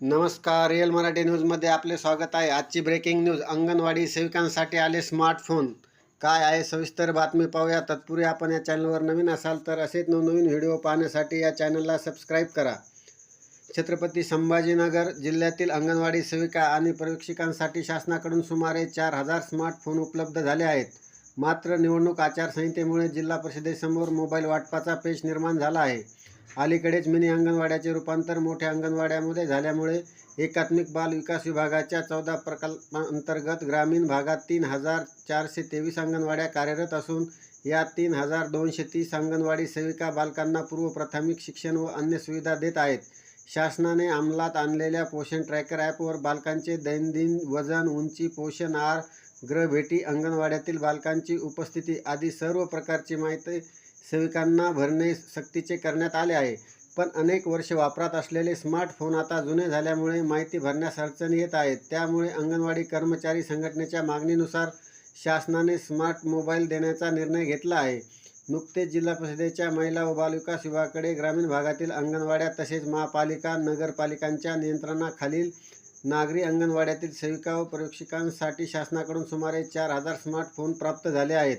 नमस्कार रिअल मराठी न्यूजमध्ये आपले स्वागत आहे. आजची ब्रेकिंग न्यूज अंगणवाडी सेविकांसाठी आले स्मार्टफोन काय आहे? सविस्तर बातमी पाहूया. तत्पूर्वी आपण या चॅनलवर नवीन असाल तर असेच नवनवीन व्हिडिओ पाहण्यासाठी या चॅनलला सबस्क्राईब करा. छत्रपती संभाजीनगर जिल्ह्यातील अंगणवाडी सेविका आणि प्रवेक्षिकांसाठी शासनाकडून सुमारे चार हजार स्मार्टफोन उपलब्ध झाले आहेत. मात्र निवडणूक आचारसंहितेमुळे जिल्हा परिषदेसमोर मोबाईल वाटपाचा पेच निर्माण झाला आहे. अलीकडेच मिनी अंगणवाड्याचे रूपांतर मोठ्या अंगणवाड्यामध्ये झाल्यामुळे एकात्मिक बाल विकास विभागाच्या चौदा प्रकल्पांतर्गत ग्रामीण भागात तीन हजार चारशे तेवीस अंगणवाड्या कार्यरत असून या तीन हजार दोनशे तीस अंगणवाडी सेविका बालकांना पूर्व प्राथमिक शिक्षण व अन्य सुविधा देत आहेत. शासनाने अंमलात आणलेल्या पोषण ट्रॅकर ॲपवर बालकांचे दैनंदिन वजन उंची पोषण आहार ग्रहभेटी अंगणवाड्यातील बालकांची उपस्थिती आदी सर्व प्रकारची माहिती सेविकांना भरणे सक्तीचे करण्यात आले आहे. पण अनेक वर्ष वापरात असलेले स्मार्टफोन आता जुने झाल्यामुळे माहिती भरण्यास अडचणी येत आहेत. त्यामुळे अंगणवाडी कर्मचारी संघटनेच्या मागणीनुसार शासनाने स्मार्ट मोबाईल देण्याचा निर्णय घेतला आहे. नुकतेच जिल्हा परिषदेच्या महिला व बालविकास विभागाकडे ग्रामीण भागातील अंगणवाड्या तसेच महापालिका नगरपालिकांच्या नियंत्रणाखालील नागरी अंगणवाड्यातील सेविका व पर्यवेक्षकांसाठी शासनाकडून सुमारे चार हजार स्मार्टफोन प्राप्त झाले आहेत.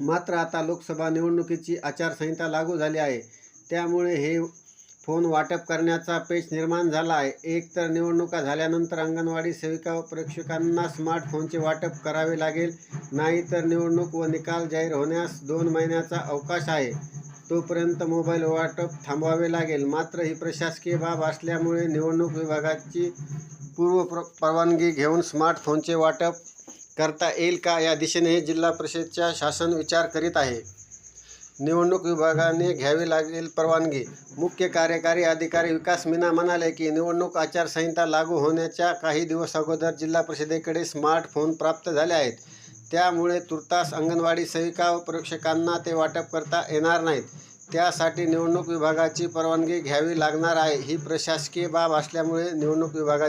मात्र आता लोकसभा निवडणुकीची आचारसंहिता लागू झाली आहे. त्यामुळे हे फोन वाटप करण्याचा पेच निर्माण झाला आहे. एक तर निवडणुका झाल्यानंतर अंगणवाडी सेविका व प्रेक्षकांना स्मार्टफोनचे वाटप करावे लागेल. नाही तर निवडणूक व निकाल जाहीर होण्यास दोन महिन्याचा अवकाश आहे. तोपर्यंत मोबाईल वाटप थांबवावे लागेल. मात्र ही प्रशासकीय बाब असल्यामुळे निवडणूक विभागाची पूर्व प्र परवानगी घेऊन स्मार्टफोनचे वाटप करता येईल का या दिशेने जिल्हा परिषदच्या शासन विचार करीत आहे. निवडणूक विभागाने घ्यावी लागेल परवानगी. मुख्य कार्यकारी अधिकारी विकास मीना म्हणाले की निवडणूक आचारसंहिता लागू होण्याच्या काही दिवस अगोदर जिल्हा परिषदेकडे स्मार्टफोन प्राप्त झाले आहेत. त्यामुळे तुर्तास अंगणवाडी सेविका व परीक्षकांना ते वाटप करता येणार नाहीत. त्यासाठी निवडणूक विभागाची परवानगी घ्यावी लागणार आहे. ही प्रशासकीय बाब असल्यामुळे निवडणूक विभागा